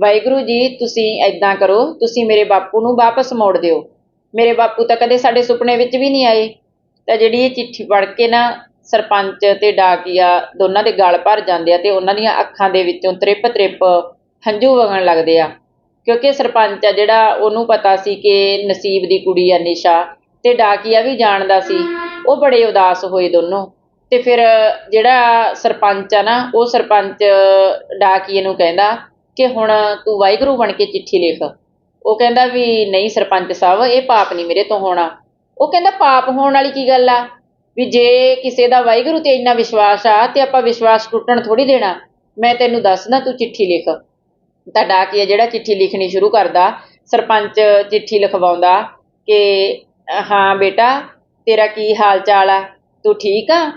ਵਾਹਿਗੁਰੂ ਜੀ, ਤੁਸੀਂ ਐਦਾਂ ਕਰੋ, ਤੁਸੀਂ ਮੇਰੇ ਬਾਪੂ ਨੂੰ ਵਾਪਸ ਮੋੜ ਦਿਓ। ਮੇਰੇ ਬਾਪੂ ਤਾਂ ਕਦੇ ਸਾਡੇ ਸੁਪਨੇ ਵਿੱਚ ਵੀ ਨਹੀਂ ਆਏ। ਤਾਂ ਜਿਹੜੀ ਇਹ ਚਿੱਠੀ ਪੜ੍ਹ ਕੇ ਨਾ ਸਰਪੰਚ ਤੇ ਡਾਕੀਆ ਦੋਨਾਂ ਦੇ ਗਲ ਭਰ ਜਾਂਦੇ ਆ ਤੇ ਉਹਨਾਂ ਦੀਆਂ ਅੱਖਾਂ ਦੇ ਵਿੱਚੋਂ ਤ੍ਰਿਪ ਤ੍ਰਿਪ ਹੰਝੂ ਵਗਣ ਲੱਗਦੇ ਆ। ਕਿਉਂਕਿ ਸਰਪੰਚ ਆ ਜਿਹੜਾ ਉਹਨੂੰ ਪਤਾ ਸੀ ਕਿ ਨਸੀਬ ਦੀ ਕੁੜੀ ਆ ਨਿਸ਼ਾ ਤੇ ਡਾਕੀਆ ਵੀ ਜਾਣਦਾ ਸੀ। ਉਹ ਬੜੇ ਉਦਾਸ ਹੋਏ ਦੋਨੋਂ। ਤੇ ਫਿਰ ਜਿਹੜਾ ਸਰਪੰਚ ਆ ਨਾ, ਉਹ ਸਰਪੰਚ ਡਾਕੀਏ ਨੂੰ ਕਹਿੰਦਾ ਕਿ ਹੁਣ ਤੂੰ ਵਾਹਿਗੁਰੂ ਬਣ ਕੇ ਚਿੱਠੀ ਲਿਖ। ਉਹ ਕਹਿੰਦਾ ਵੀ ਨਹੀਂ ਸਰਪੰਚ ਸਾਹਿਬ, ਇਹ ਪਾਪ ਨਹੀਂ ਮੇਰੇ ਤੋਂ ਹੋਣਾ। ਉਹ ਕਹਿੰਦਾ ਪਾਪ ਹੋਣ ਵਾਲੀ ਕੀ ਗੱਲ ਆ? ਵੀ ਜੇ ਕਿਸੇ ਦਾ ਵਾਹਿਗੁਰੂ ਤੇ ਇੰਨਾ ਵਿਸ਼ਵਾਸ ਆ ਤੇ ਆਪਾਂ ਵਿਸ਼ਵਾਸ ਟੁੱਟਣ ਥੋੜੀ ਦੇਣਾ, ਮੈਂ ਤੈਨੂੰ ਦੱਸਦਾ ਤੂੰ ਚਿੱਠੀ ਲਿਖ। ਤਾਂ ਡਾਕੀਆ ਜਿਹੜਾ ਚਿੱਠੀ ਲਿਖਣੀ ਸ਼ੁਰੂ ਕਰਦਾ, ਸਰਪੰਚ ਚਿੱਠੀ ਲਿਖਵਾਉਂਦਾ ਕਿ, ਹਾਂ ਬੇਟਾ, ਤੇਰਾ ਕੀ ਹਾਲ ਚਾਲ ਆ? ਤੂੰ ਠੀਕ ਆ?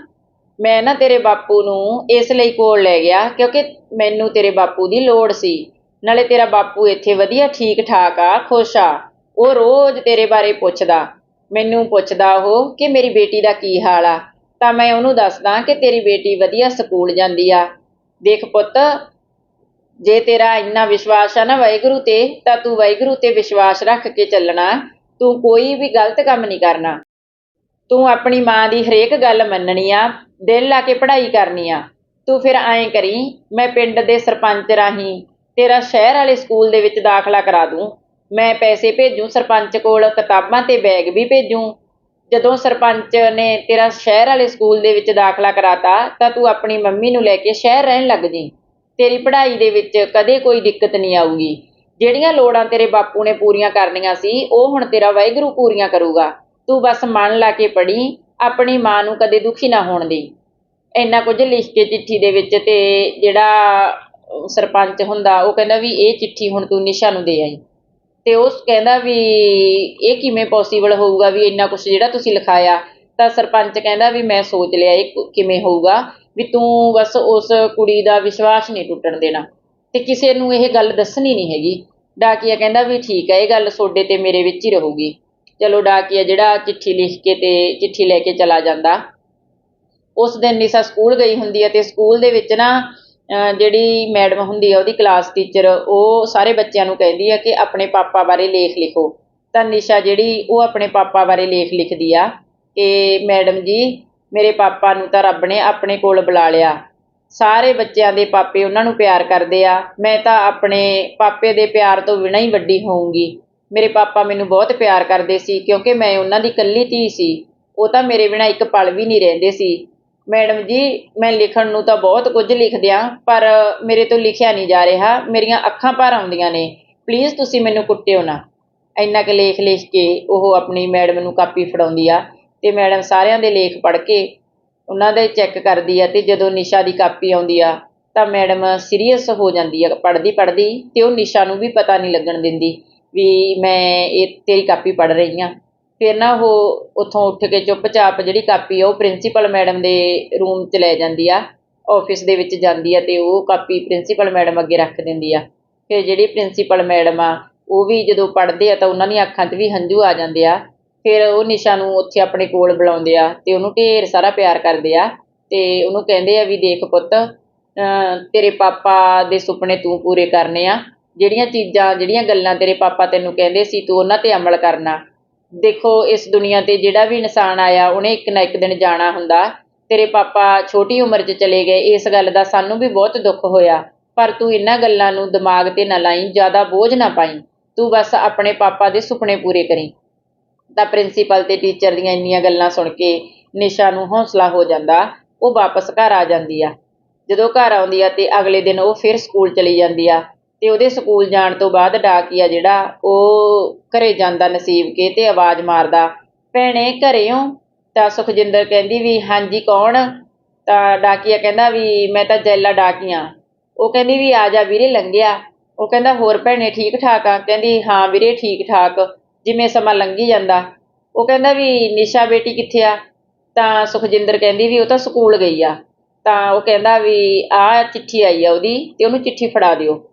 ਮੈਂ ਨਾ ਤੇਰੇ ਬਾਪੂ ਨੂੰ ਇਸ ਲਈ ਕੋਲ ਲੈ ਗਿਆ ਕਿਉਂਕਿ ਮੈਨੂੰ ਤੇਰੇ ਬਾਪੂ ਦੀ ਲੋੜ ਸੀ। ਨਾਲੇ ਤੇਰਾ ਬਾਪੂ ਇੱਥੇ ਵਧੀਆ ਠੀਕ ਠਾਕ ਆ, ਖੁਸ਼ ਆ। ਉਹ ਰੋਜ਼ ਤੇਰੇ ਬਾਰੇ ਪੁੱਛਦਾ। ਮੈਨੂੰ ਪੁੱਛਦਾ ਉਹ ਕਿ ਮੇਰੀ ਬੇਟੀ ਦਾ ਕੀ ਹਾਲ ਆ? ਤਾਂ ਮੈਂ ਉਹਨੂੰ ਦੱਸਦਾ ਕਿ ਤੇਰੀ ਬੇਟੀ ਵਧੀਆ ਸਕੂਲ ਜਾਂਦੀ ਆ। ਦੇਖ ਪੁੱਤ, ਜੇ ਤੇਰਾ ਇੰਨਾ ਵਿਸ਼ਵਾਸ ਆ ਨਾ ਵਾਹਿਗੁਰੂ ਤੇ, ਤਾਂ ਤੂੰ ਵਾਹਿਗੁਰੂ ਤੇ ਵਿਸ਼ਵਾਸ ਰੱਖ ਕੇ ਚੱਲਣਾ। ਤੂੰ ਕੋਈ ਵੀ ਗਲਤ ਕੰਮ ਨਹੀਂ ਕਰਨਾ। ਤੂੰ ਆਪਣੀ ਮਾਂ ਦੀ ਹਰੇਕ ਗੱਲ ਮੰਨਣੀ ਆ, ਦਿਲ ਲਾ ਕੇ ਪੜ੍ਹਾਈ ਕਰਨੀ ਆ। ਤੂੰ ਫਿਰ ਐਂ ਕਰੀ, ਮੈਂ ਪਿੰਡ ਦੇ ਸਰਪੰਚ ਰਾਹੀਂ ਤੇਰਾ ਸ਼ਹਿਰ ਵਾਲੇ ਸਕੂਲ ਦੇ ਵਿੱਚ ਦਾਖਲਾ ਕਰਾ ਦੂੰ। ਮੈਂ ਪੈਸੇ ਭੇਜੂ, ਸਰਪੰਚ ਕੋਲ ਕਿਤਾਬਾਂ ਤੇ ਬੈਗ ਵੀ ਭੇਜੂ। ਜਦੋਂ ਸਰਪੰਚ ਨੇ ਤੇਰਾ ਸ਼ਹਿਰ ਵਾਲੇ ਸਕੂਲ ਦੇ ਵਿੱਚ ਦਾਖਲਾ ਕਰਾਤਾ, ਤਾਂ ਤੂੰ ਆਪਣੀ ਮੰਮੀ ਨੂੰ ਲੈ ਕੇ ਸ਼ਹਿਰ ਰਹਿਣ ਲੱਗ ਜੀ। ਤੇਰੀ ਪੜ੍ਹਾਈ ਦੇ ਵਿੱਚ ਕਦੇ ਕੋਈ ਦਿੱਕਤ ਨਹੀਂ ਆਊਗੀ। ਜਿਹੜੀਆਂ ਲੋੜਾਂ ਤੇਰੇ ਬਾਪੂ ਨੇ ਪੂਰੀਆਂ ਕਰਨੀਆਂ ਸੀ, ਉਹ ਹੁਣ ਤੇਰਾ ਵਾਹਿਗੁਰੂ ਪੂਰੀਆਂ ਕਰੂਗਾ। ਤੂੰ ਬਸ ਮਨ ਲਾ ਕੇ ਪੜ੍ਹੀ, ਆਪਣੀ ਮਾਂ ਨੂੰ ਕਦੇ ਦੁਖੀ ਨਾ ਹੋਣ ਦੇ ਇੰਨਾ ਕੁਝ ਲਿਖ ਕੇ ਚਿੱਠੀ ਦੇ ਵਿੱਚ ਤੇ ਜਿਹੜਾ ਸਰਪੰਚ ਹੁੰਦਾ, ਉਹ ਕਹਿੰਦਾ ਵੀ ਇਹ ਚਿੱਠੀ ਹੁਣ ਤੂੰ ਨਿਸ਼ਾ ਨੂੰ ਦੇ ਆਈ। ਤੇ ਉਸ ਕਹਿੰਦਾ ਵੀ ਇਹ ਕਿਵੇਂ ਪੋਸੀਬਲ ਹੋਊਗਾ ਵੀ ਇੰਨਾ ਕੁਛ ਜਿਹੜਾ ਤੁਸੀਂ ਲਿਖਾਇਆ? ਤਾਂ ਸਰਪੰਚ ਕਹਿੰਦਾ ਵੀ ਮੈਂ ਸੋਚ ਲਿਆ ਇਹ ਕਿਵੇਂ ਹੋਊਗਾ? ਵੀ ਤੂੰ ਬਸ ਉਸ ਕੁੜੀ ਦਾ ਵਿਸ਼ਵਾਸ ਨਹੀਂ ਟੁੱਟਣ ਦੇਣਾ। ਤੇ ਕਿਸੇ ਨੂੰ ਇਹ ਗੱਲ ਦੱਸਣੀ ਨਹੀਂ ਹੈਗੀ। ਡਾਕੀਆ ਕਹਿੰਦਾ ਵੀ ਠੀਕ ਹੈ, ਇਹ ਗੱਲ ਤੁਹਾਡੇ ਤੇ ਮੇਰੇ ਵਿੱਚ ਹੀ ਰਹੂਗੀ। ਚਲੋ ਡਾਕੀਆ ਜਿਹੜਾ ਚਿੱਠੀ ਲਿਖ ਕੇ ਤੇ ਚਿੱਠੀ ਲੈ ਕੇ ਚਲਾ ਜਾਂਦਾ। ਉਸ ਦਿਨ ਨਿਸ਼ਾ ਸਕੂਲ ਗਈ ਹੁੰਦੀ ਹੈ ਤੇ ਸਕੂਲ ਦੇ ਵਿੱਚ ਨਾ ਜਿਹੜੀ ਮੈਡਮ ਹੁੰਦੀ ਆ, ਉਹਦੀ ਕਲਾਸ ਟੀਚਰ, ਉਹ ਸਾਰੇ ਬੱਚਿਆਂ ਨੂੰ ਕਹਿੰਦੀ ਆ ਕਿ ਆਪਣੇ ਪਾਪਾ ਬਾਰੇ ਲੇਖ ਲਿਖੋ। ਤਾਂ ਨਿਸ਼ਾ ਜਿਹੜੀ, ਉਹ ਆਪਣੇ ਪਾਪਾ ਬਾਰੇ ਲੇਖ ਲਿਖਦੀ ਆ ਕਿ ਮੈਡਮ ਜੀ, ਮੇਰੇ ਪਾਪਾ ਨੂੰ ਤਾਂ ਰੱਬ ਨੇ ਆਪਣੇ ਕੋਲ ਬੁਲਾ ਲਿਆ। ਸਾਰੇ ਬੱਚਿਆਂ ਦੇ ਪਾਪੇ ਉਹਨਾਂ ਨੂੰ ਪਿਆਰ ਕਰਦੇ ਆ। ਮੈਂ ਤਾਂ ਆਪਣੇ ਪਾਪੇ ਦੇ ਪਿਆਰ ਤੋਂ ਬਿਨਾਂ ਹੀ ਵੱਡੀ ਹੋਊਂਗੀ। ਮੇਰੇ ਪਾਪਾ ਮੈਨੂੰ ਬਹੁਤ ਪਿਆਰ ਕਰਦੇ ਸੀ, ਕਿਉਂਕਿ ਮੈਂ ਉਹਨਾਂ ਦੀ ਇਕੱਲੀ ਧੀ ਸੀ। ਉਹ ਤਾਂ ਮੇਰੇ ਬਿਨਾਂ ਇੱਕ ਪਲ ਵੀ ਨਹੀਂ ਰਹਿੰਦੇ ਸੀ। ਮੈਡਮ ਜੀ, ਮੈਂ ਲਿਖਣ ਨੂੰ ਤਾਂ ਬਹੁਤ ਕੁਝ ਲਿਖਦਿਆਂ ਪਰ ਮੇਰੇ ਤੋਂ ਲਿਖਿਆ ਨਹੀਂ ਜਾ ਰਿਹਾ। ਮੇਰੀਆਂ ਅੱਖਾਂ ਭਰ ਆਉਂਦੀਆਂ ਨੇ। ਪਲੀਜ਼ ਤੁਸੀਂ ਮੈਨੂੰ ਕੁੱਟਿਓ ਨਾ। ਇੰਨਾ ਕੁ ਲੇਖ ਲਿਖ ਕੇ ਉਹ ਆਪਣੀ ਮੈਡਮ ਨੂੰ ਕਾਪੀ ਫੜਾਉਂਦੀ ਆ ਅਤੇ ਮੈਡਮ ਸਾਰਿਆਂ ਦੇ ਲੇਖ ਪੜ੍ਹ ਕੇ ਉਹਨਾਂ ਦੇ ਚੈੱਕ ਕਰਦੀ ਆ ਅਤੇ ਜਦੋਂ ਨਿਸ਼ਾ ਦੀ ਕਾਪੀ ਆਉਂਦੀ ਆ, ਤਾਂ ਮੈਡਮ ਸੀਰੀਅਸ ਹੋ ਜਾਂਦੀ ਆ, ਪੜ੍ਹਦੀ ਪੜ੍ਹਦੀ ਅਤੇ ਉਹ ਨਿਸ਼ਾ ਨੂੰ ਵੀ ਪਤਾ ਨਹੀਂ ਲੱਗਣ ਦਿੰਦੀ ਵੀ ਮੈਂ ਇਹ ਤੇਰੀ ਕਾਪੀ ਪੜ੍ਹ ਰਹੀ ਹਾਂ ਫਿਰ ਨਾ ਉਹ ਉੱਥੋਂ ਉੱਠ ਕੇ ਚੁੱਪਚਾਪ ਜਿਹੜੀ ਕਾਪੀ ਆ ਉਹ ਪ੍ਰਿੰਸੀਪਲ ਮੈਡਮ ਦੇ ਰੂਮ 'ਚ ਲੈ ਜਾਂਦੀ ਆ ਆਫਿਸ ਦੇ ਵਿੱਚ ਜਾਂਦੀ ਆ ਤੇ ਉਹ ਕਾਪੀ ਪ੍ਰਿੰਸੀਪਲ ਮੈਡਮ ਅੱਗੇ ਰੱਖ ਦਿੰਦੀ ਆ। ਫਿਰ ਜਿਹੜੀ ਪ੍ਰਿੰਸੀਪਲ ਮੈਡਮ ਆ, ਉਹ ਵੀ ਜਦੋਂ ਪੜ੍ਹਦੇ ਆ ਤਾਂ ਉਹਨਾਂ ਦੀਆਂ ਅੱਖਾਂ 'ਚ ਵੀ ਹੰਝੂ ਆ ਜਾਂਦੇ ਆ। ਫਿਰ ਉਹ ਨਿਸ਼ਾ ਨੂੰ ਉੱਥੇ ਆਪਣੇ ਕੋਲ ਬੁਲਾਉਂਦੇ ਆ ਤੇ ਉਹਨੂੰ ਢੇਰ ਸਾਰਾ ਪਿਆਰ ਕਰਦੇ ਆ ਤੇ ਉਹਨੂੰ ਕਹਿੰਦੇ ਆ ਵੀ ਦੇਖ ਪੁੱਤ ਤੇਰੇ ਪਾਪਾ ਦੇ ਸੁਪਨੇ ਤੂੰ ਪੂਰੇ ਕਰਨੇ ਆ। ਜਿਹੜੀਆਂ ਚੀਜ਼ਾਂ, ਜਿਹੜੀਆਂ ਗੱਲਾਂ ਤੇਰੇ ਪਾਪਾ ਤੈਨੂੰ ਕਹਿੰਦੇ ਸੀ ਤੂੰ ਉਹਨਾਂ ਤੇ ਅਮਲ ਕਰਨਾ। ਦੇਖੋ, ਇਸ ਦੁਨੀਆ ਤੇ ਜਿਹੜਾ ਵੀ ਇਨਸਾਨ ਆਇਆ, ਉਹਨੇ ਇੱਕ ਨਾ ਇੱਕ ਦਿਨ ਜਾਣਾ ਹੁੰਦਾ। ਤੇਰੇ ਪਾਪਾ ਛੋਟੀ ਉਮਰ 'ਚ ਚਲੇ ਗਏ, ਇਸ ਗੱਲ ਦਾ ਸਾਨੂੰ ਵੀ ਬਹੁਤ ਦੁੱਖ ਹੋਇਆ। ਪਰ ਤੂੰ ਇਹਨਾਂ ਗੱਲਾਂ ਨੂੰ ਦਿਮਾਗ ਤੇ ਨਾ ਲਾਈ, ਜ਼ਿਆਦਾ ਬੋਝ ਨਾ ਪਾਈ। ਤੂੰ ਬਸ ਆਪਣੇ ਪਾਪਾ ਦੇ ਸੁਪਨੇ ਪੂਰੇ ਕਰੀ। ਤਾਂ ਪ੍ਰਿੰਸੀਪਲ ਤੇ ਟੀਚਰ ਦੀਆਂ ਇੰਨੀਆਂ ਗੱਲਾਂ ਸੁਣ ਕੇ ਨਿਸ਼ਾ ਨੂੰ ਹੌਸਲਾ ਹੋ ਜਾਂਦਾ, ਉਹ ਵਾਪਸ ਘਰ ਆ ਜਾਂਦੀ ਆ। ਜਦੋਂ ਘਰ ਆਉਂਦੀ ਆ ਤੇ ਅਗਲੇ ਦਿਨ ਉਹ ਫਿਰ ਸਕੂਲ ਚਲੀ ਜਾਂਦੀ ਆ। ਤੇ ਉਹਦੇ ਸਕੂਲ ਜਾਣ ਤੋਂ ਬਾਅਦ ਡਾਕੀਆ ਜਿਹੜਾ, ਉਹ ਘਰੇ ਜਾਂਦਾ ਨਸੀਬ ਕੇ ਤੇ ਆਵਾਜ਼ ਮਾਰਦਾ, ਭੈਣੇ, ਘਰੇ ਹੋ? ਤਾਂ ਸੁਖਜਿੰਦਰ ਕਹਿੰਦੀ ਵੀ, ਹਾਂਜੀ, ਕੌਣ? ਤਾਂ ਡਾਕੀਆ ਕਹਿੰਦਾ ਵੀ, ਮੈਂ ਤਾਂ ਜੈਲਾ ਡਾਕੀਆ। ਉਹ ਕਹਿੰਦੀ ਵੀ, ਆ ਜਾ ਵੀਰੇ ਲੰਘਿਆ। ਉਹ ਕਹਿੰਦਾ, ਹੋਰ ਭੈਣੇ ਠੀਕ ਠਾਕ ਆ? ਕਹਿੰਦੀ, ਹਾਂ ਵੀਰੇ ਠੀਕ ਠਾਕ ਜਿਵੇਂ ਸਮਾਂ ਲੰਘੀ ਜਾਂਦਾ। ਉਹ ਕਹਿੰਦਾ ਵੀ, ਨਿਸ਼ਾ ਬੇਟੀ ਕਿੱਥੇ ਆ? ਤਾਂ ਸੁਖਜਿੰਦਰ ਕਹਿੰਦੀ ਵੀ, ਉਹ ਤਾਂ ਸਕੂਲ ਗਈ ਆ। ਤਾਂ ਉਹ ਕਹਿੰਦਾ ਵੀ, ਆ, ਚਿੱਠੀ ਆਈ ਆ ਉਹਦੀ ਤੇ ਉਹਨੂੰ ਚਿੱਠੀ ਫੜਾ ਦਿਓ।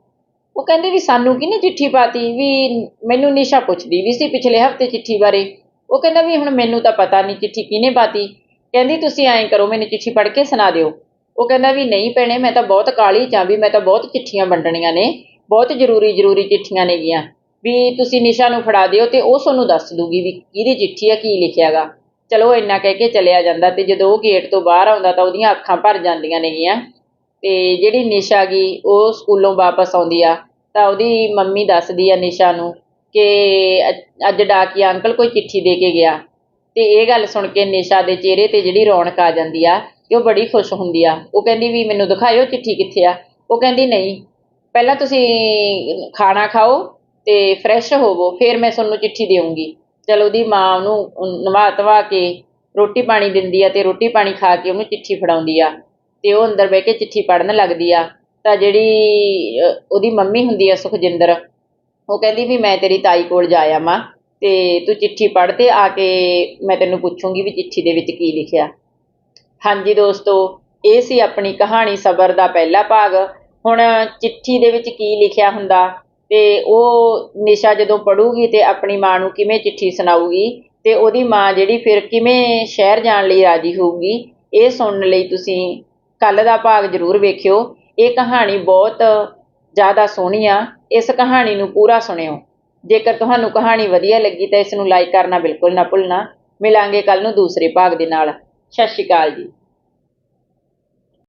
ਉਹ ਕਹਿੰਦੇ ਵੀ ਸਾਨੂੰ ਕਿਹਨੇ ਚਿੱਠੀ ਪਾਤੀ, ਵੀ ਮੈਨੂੰ ਨਿਸ਼ਾ ਪੁੱਛਦੀ ਵੀ ਸੀ ਪਿਛਲੇ ਹਫ਼ਤੇ ਚਿੱਠੀ ਬਾਰੇ। ਉਹ ਕਹਿੰਦਾ ਵੀ ਹੁਣ ਮੈਨੂੰ ਤਾਂ ਪਤਾ ਨਹੀਂ ਚਿੱਠੀ ਕਿਹਨੇ ਪਾਤੀ। ਕਹਿੰਦੀ, ਤੁਸੀਂ ਐਂ ਕਰੋ, ਮੈਨੂੰ ਚਿੱਠੀ ਪੜ੍ਹ ਕੇ ਸੁਣਾ ਦਿਓ। ਉਹ ਕਹਿੰਦਾ ਵੀ, ਨਹੀਂ ਭੈਣੇ, ਮੈਂ ਤਾਂ ਬਹੁਤ ਕਾਲੀ ਚਾਂ ਵੀ ਮੈਂ ਤਾਂ ਬਹੁਤ ਚਿੱਠੀਆਂ ਵੰਡਣੀਆਂ ਨੇ। ਬਹੁਤ ਜ਼ਰੂਰੀ ਜ਼ਰੂਰੀ ਚਿੱਠੀਆਂ ਨੇਗੀਆਂ ਵੀ ਤੁਸੀਂ ਨਿਸ਼ਾ ਨੂੰ ਫੜਾ ਦਿਓ ਤੇ ਉਹ ਤੁਹਾਨੂੰ ਦੱਸ ਦੂਗੀ ਵੀ ਕਿਹਦੀ ਚਿੱਠੀ ਆ, ਕੀ ਲਿਖਿਆਗਾ ਚਲੋ ਇੰਨਾ ਕਹਿ ਕੇ ਚਲਿਆ ਜਾਂਦਾ ਤੇ ਜਦੋਂ ਉਹ ਗੇਟ ਤੋਂ ਬਾਹਰ ਆਉਂਦਾ ਤਾਂ ਉਹਦੀਆਂ ਅੱਖਾਂ ਭਰ ਜਾਂਦੀਆਂ ਨੇਗੀਆਂ ਤੇ ਜਿਹੜੀ ਨਿਸ਼ਾ ਗੀ, ਉਹ ਸਕੂਲੋਂ ਵਾਪਸ ਆਉਂਦੀ ਆ। ਤਾਂ ਉਹਦੀ ਮੰਮੀ ਦੱਸਦੀ ਆ ਨਿਸ਼ਾ ਨੂੰ ਕਿ ਅ- ਅੱਜ ਡਾਕੀਆ ਅੰਕਲ ਕੋਈ ਚਿੱਠੀ ਦੇ ਕੇ ਗਿਆ। ਤੇ ਇਹ ਗੱਲ ਸੁਣ ਕੇ ਨਿਸ਼ਾ ਦੇ ਚਿਹਰੇ ਤੇ ਜਿਹੜੀ ਰੌਣਕ ਆ ਜਾਂਦੀ ਆ ਤੇ ਉਹ ਬੜੀ ਖੁਸ਼ ਹੁੰਦੀ ਆ। ਉਹ ਕਹਿੰਦੀ ਵੀ ਮੈਨੂੰ ਦਿਖਾਇਓ ਚਿੱਠੀ ਕਿੱਥੇ ਆ। ਉਹ ਕਹਿੰਦੀ, ਨਹੀਂ, ਪਹਿਲਾਂ ਤੁਸੀਂ ਖਾਣਾ ਖਾਓ ਤੇ ਫਰੈਸ਼ ਹੋਵੋ, ਫਿਰ ਮੈਂ ਤੁਹਾਨੂੰ ਚਿੱਠੀ ਦੇਵਾਂਗੀ ਚਲ ਉਹਦੀ ਮਾਂ ਉਹਨੂੰ ਨਵਾ ਧਵਾ ਕੇ ਰੋਟੀ ਪਾਣੀ ਦਿੰਦੀ ਆ ਤੇ ਰੋਟੀ ਪਾਣੀ ਖਾ ਕੇ ਉਹਨੂੰ ਚਿੱਠੀ ਫੜਾਉਂਦੀ ਆ। ਤੇ ਉਹ ਅੰਦਰ ਬਹਿ ਕੇ ਚਿੱਠੀ ਪੜ੍ਹਨ ਲੱਗਦੀ ਆ। ਤਾਂ ਜਿਹੜੀ ਉਹਦੀ ਮੰਮੀ ਹੁੰਦੀ ਆ ਸੁਖਜਿੰਦਰ, ਉਹ ਕਹਿੰਦੀ ਵੀ ਮੈਂ ਤੇਰੀ ਤਾਈ ਕੋਲ ਜਾ ਆਵਾਂ ਤੇ ਤੂੰ ਚਿੱਠੀ ਪੜ੍ਹ ਤੇ ਆ ਕੇ ਮੈਂ ਤੈਨੂੰ ਪੁੱਛੂੰਗੀ ਵੀ ਚਿੱਠੀ ਦੇ ਵਿੱਚ ਕੀ ਲਿਖਿਆ। ਹਾਂਜੀ ਦੋਸਤੋ, ਇਹ ਸੀ ਆਪਣੀ ਕਹਾਣੀ ਸਬਰ ਦਾ ਪਹਿਲਾ ਭਾਗ। ਹੁਣ ਚਿੱਠੀ ਦੇ ਵਿੱਚ ਕੀ ਲਿਖਿਆ ਹੁੰਦਾ ਤੇ ਉਹ ਨਿਸ਼ਾ ਜਦੋਂ ਪੜੂਗੀ ਤੇ ਆਪਣੀ ਮਾਂ ਨੂੰ ਕਿਵੇਂ ਚਿੱਠੀ ਸੁਣਾਊਗੀ ਤੇ ਉਹਦੀ ਮਾਂ ਜਿਹੜੀ ਫਿਰ ਕਿਵੇਂ ਸ਼ਹਿਰ ਜਾਣ ਲਈ ਰਾਜੀ ਹੋਊਗੀ, ਇਹ ਸੁਣਨ ਲਈ ਤੁਸੀਂ ਕੱਲ ਦਾ ਭਾਗ ਜ਼ਰੂਰ ਵੇਖਿਓ। ਇਹ ਕਹਾਣੀ ਬਹੁਤ ਜ਼ਿਆਦਾ ਸੋਹਣੀ ਆ। ਇਸ ਕਹਾਣੀ ਨੂੰ ਪੂਰਾ ਸੁਣਿਓ। ਜੇਕਰ ਤੁਹਾਨੂੰ ਕਹਾਣੀ ਵਧੀਆ ਲੱਗੀ ਤਾਂ ਇਸ ਨੂੰ ਲਾਈਕ ਕਰਨਾ ਬਿਲਕੁਲ ਨਾ ਭੁੱਲਣਾ। ਮਿਲਾਂਗੇ ਕੱਲ ਨੂੰ ਦੂਸਰੇ ਭਾਗ ਦੇ ਨਾਲ। ਸਤਿ ਸ਼੍ਰੀ ਅਕਾਲ ਜੀ।